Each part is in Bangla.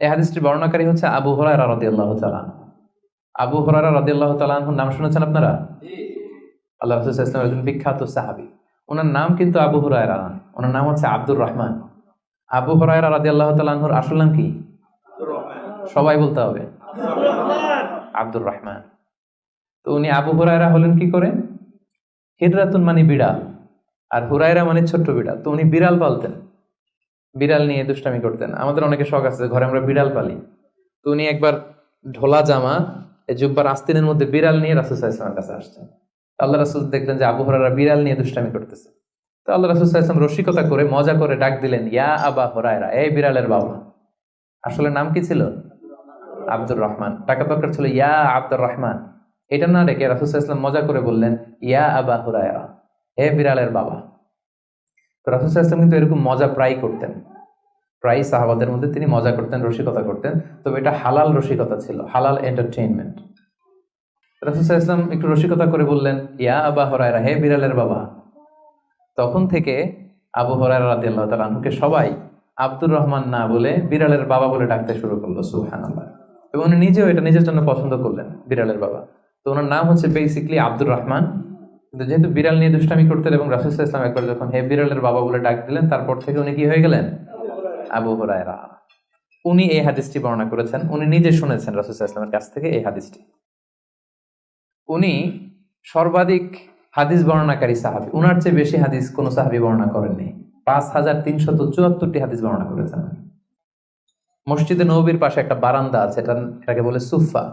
এই হাদিসটির বর্ণনাকারী হচ্ছে আবু হরায়রা আল্লাহ তাআলা। আবু হরায়রা রাদিয়াল্লাহু তাআলার নাম শুনেছেন আপনারা? আল্লাহ রাসূল ওয়াসাল্লাম একজন বিখ্যাত সাহাবী। ওনার নাম কিন্তু আবু হুরায়রা। ওনার নাম হচ্ছে আব্দুর রহমান। আবু হুরায়রা রাদিয়াল্লাহু আল্লাহ আনহুর আসল নাম কি? সবাই বলতে হবে। আব্দুর রহমান। তো উনি আবু হুরায়রা হলেন কি করে? হিজরাতুন মানে বিড়াল। আর হুরায়রা মানে ছোট্ট বিড়াল। তো উনি বিড়াল পালতেন। বিড়াল নিয়ে দুষ্টামি করতেন। আমাদের অনেকে শখ আছে ঘরে আমরা বিড়াল পালি। তো উনি একবার ঢোলা জামা জুব্বার আস্তিনের মধ্যে বিড়াল নিয়ে রাসুল ইসলামের কাছে আসছেন। আল্লাহ রাসুল দেখলেন যে আবু হরারা বিড়াল নিয়ে দুষ্টামি করতেছে। তো আল্লাহ রাসুল ইসলাম রসিকতা করে মজা করে ডাক দিলেন, ইয়া আবা হরায়রা, এই বিড়ালের বাবা। আসলে নাম কি ছিল? আব্দুর রহমান। টাকা দরকার ছিল, ইয়া আব্দুর রহমান। এটা না রেখে রাসুল ইসলাম মজা করে বললেন, ইয়া আবা হুরায়রা হে বিড়ালের বাবা। তো রাসুল কিন্তু এরকম মজা প্রায় করতেন। প্রায় সাহাবাদের মধ্যে তিনি মজা করতেন, রসিকতা করতেন। তবে এটা হালাল রসিকতা ছিল, হালাল এন্টারটেইনমেন্ট রাসুল ইসলাম একটু রসিকতা করে বললেন, ইয়া আবা হরায়রা, হে বিড়ালের বাবা। তখন থেকে আবু হরায়রা রাদি আল্লাহ তালকে সবাই আব্দুর রহমান না বলে বিড়ালের বাবা বলে ডাকতে শুরু করল সুহান আল্লাহ এবং উনি নিজেও এটা নিজের জন্য পছন্দ করলেন বিড়ালের বাবা। তো ওনার নাম হচ্ছে বেসিকলি আব্দুর রহমান। কিন্তু যেহেতু বিড়াল নিয়ে দুষ্টামি করতেন এবং রাসুল ইসলাম একবার যখন হে বিড়ালের বাবা বলে ডাক দিলেন, তারপর থেকে উনি কি হয়ে গেলেন? আবু হরায়রা। উনি এই হাদিসটি বর্ণনা করেছেন, উনি নিজে শুনেছেন রাসুল ইসলামের কাছ থেকে এই হাদিসটি। উনি সর্বাধিক হাদিস বর্ণনাকারী সাহাবি। উনার চেয়ে বেশি হাদিস কোন সাহাবি বর্ণনা করেননি। পাঁচ হাজার তিনশত চুয়াত্তরটি হাদিস বর্ণনা করেছেন মসজিদে নবীর পাশে একটা বারান্দা আছে, এটা এটাকে বলে সুফা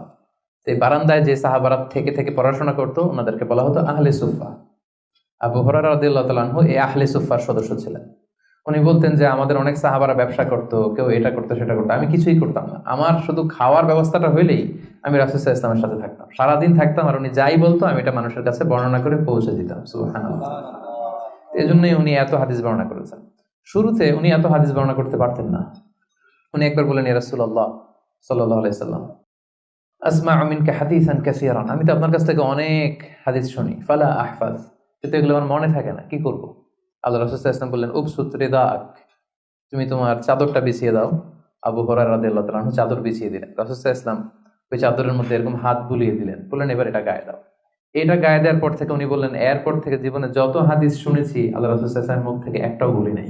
এই বারান্দায় যে সাহাবারাত থেকে থেকে পড়াশোনা করতো, ওনাদেরকে বলা হতো আহলে সুফা আবু হরার রাদিল্লাহু এই আহলে সুফার সদস্য ছিলেন। উনি বলতেন যে, আমাদের অনেক সাহাবারা ব্যবসা করতো, কেউ এটা করতো, সেটা করতো। আমি কিছুই করতাম না। আমার শুধু খাওয়ার ব্যবস্থাটা হইলেই আমি রাসুসাহ ইসলামের সাথে থাকতাম। সারাদিন থাকতাম আর উনি যাই বলতো, আমি এটা মানুষের কাছে বর্ণনা করে পৌঁছে দিতাম। এই জন্যই উনি এত হাদিস বর্ণনা করেছেন। শুরুতে উনি এত হাদিস বর্ণনা করতে পারতেন না। উনি একবার বলেন রাসুল্লাহ সাল্লাহ আলাইসাল্লাম আসমা আমিনকে হাদিসান কাসিয়ারান আমি তো আপনার কাছ থেকে অনেক হাদিস শুনি। ফালা আহফাজ। কিন্তু এগুলো আমার মনে থাকে না। কি করব? আল্লাহ রসুল ইসলাম বললেন উপসুত রেদাক তুমি তোমার চাদরটা বিছিয়ে দাও। আবু হরার রাদে আল্লাহ চাদর বিছিয়ে দিলেন। রসুল ইসলাম ওই চাদরের মধ্যে এরকম হাত বুলিয়ে দিলেন। বললেন, এবার এটা গায়ে দাও। এটা গায়ে দেওয়ার পর থেকে উনি বললেন, এরপর থেকে জীবনে যত হাদিস শুনেছি, আল্লাহ রসুল ইসলামের মুখ থেকে একটাও ভুলি নাই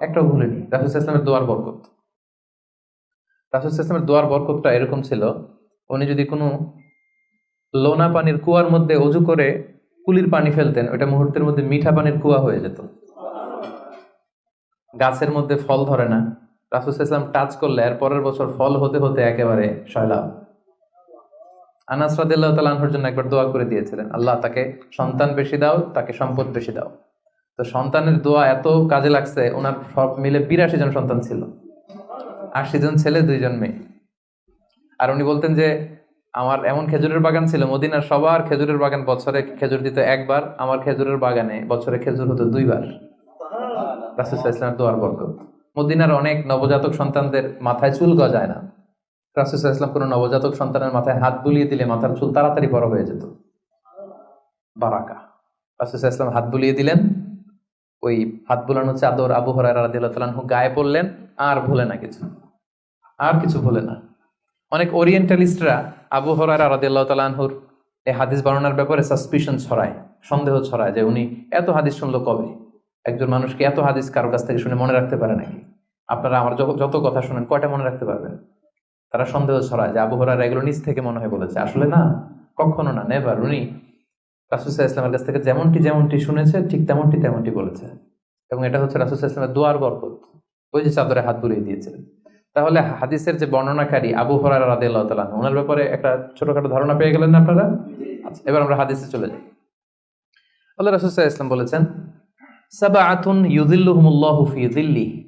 একটাও ভুলিনি। রাসুল ইসলামের দোয়ার বরকত। রাসুল ইসলামের দোয়ার বরকতটা এরকম ছিল, উনি যদি কোনো লোনা পানির কুয়ার মধ্যে অজু করে কুলির পানি ফেলতেন ওটা মুহূর্তের মধ্যে মিঠা পানির কুয়া হয়ে যেত। গাছের মধ্যে ফল ধরে না। রাসুল ইসলাম টাচ করলে, এর পরের বছর ফল হতে হতে একেবারে সয়লাভ আনাস রাদিল্লাহ তালাহর জন্য একবার দোয়া করে দিয়েছিলেন, আল্লাহ তাকে সন্তান বেশি দাও, তাকে সম্পদ বেশি দাও। তো সন্তানের দোয়া এত কাজে লাগছে, ওনার সব মিলে বিরাশি জন সন্তান ছিল। আশি জন ছেলে, দুইজন মেয়ে। আর উনি বলতেন যে, আমার এমন খেজুরের বাগান ছিল, মদিনার সবার খেজুরের বাগান বছরে খেজুর দিত একবার, আমার খেজুরের বাগানে বছরে খেজুর হতো দুইবার। রাসুল ইসলামের দোয়ার বরকত। মদিনার অনেক নবজাতক সন্তানদের মাথায় চুল গজায় না। রাসুল ইসলাম কোনো নবজাতক সন্তানের মাথায় হাত বুলিয়ে দিলে মাথার চুল তাড়াতাড়ি বড় হয়ে যেত। বারাকা। রাসুল ইসলাম হাত বুলিয়ে দিলেন। ওই হাত বুলানো চাদর আবু হরাই রাদিল্লাহু গায়ে পড়লেন। আর ভুলে না কিছু। আর কিছু ভুলে না। অনেক ওরিয়েন্টালিস্টরা আবু হরাই রাদিল্লাহ তালাহুর এই হাদিস বর্ণনার ব্যাপারে সাসপিশন ছড়ায়, সন্দেহ ছড়ায় যে উনি এত হাদিস শুনলো কবে? একজন মানুষকে এত হাদিস কারও কাছ থেকে শুনে মনে রাখতে পারে নাকি? আপনারা আমার যত কথা শুনেন, কয়টা মনে রাখতে পারবেন? তারা সন্দেহ ছড়ায় যে আবু হরার এগুলো নিজ থেকে মনে হয় বলেছে। আসলে না, কখনো না নেভার উনি রাসুসাহ ইসলামের কাছ থেকে যেমনটি যেমনটি শুনেছে, ঠিক তেমনটি তেমনটি বলেছে। এবং এটা হচ্ছে রাসুসাহ ইসলামের দোয়ার বরকত। ওই যে চাদরে হাত বুলিয়ে দিয়েছিলেন। তাহলে হাদিসের যে বর্ণনাকারী আবু হরার রাদে আল্লাহ তালান ওনার ব্যাপারে একটা ছোটখাটো ধারণা পেয়ে গেলেন না আপনারা? আচ্ছা। এবার আমরা হাদিসে চলে যাই। আল্লাহ রাসুসাহ ইসলাম বলেছেন সাবা আতুন ইউদিল্লুহমুল্লাহ ফি দিল্লি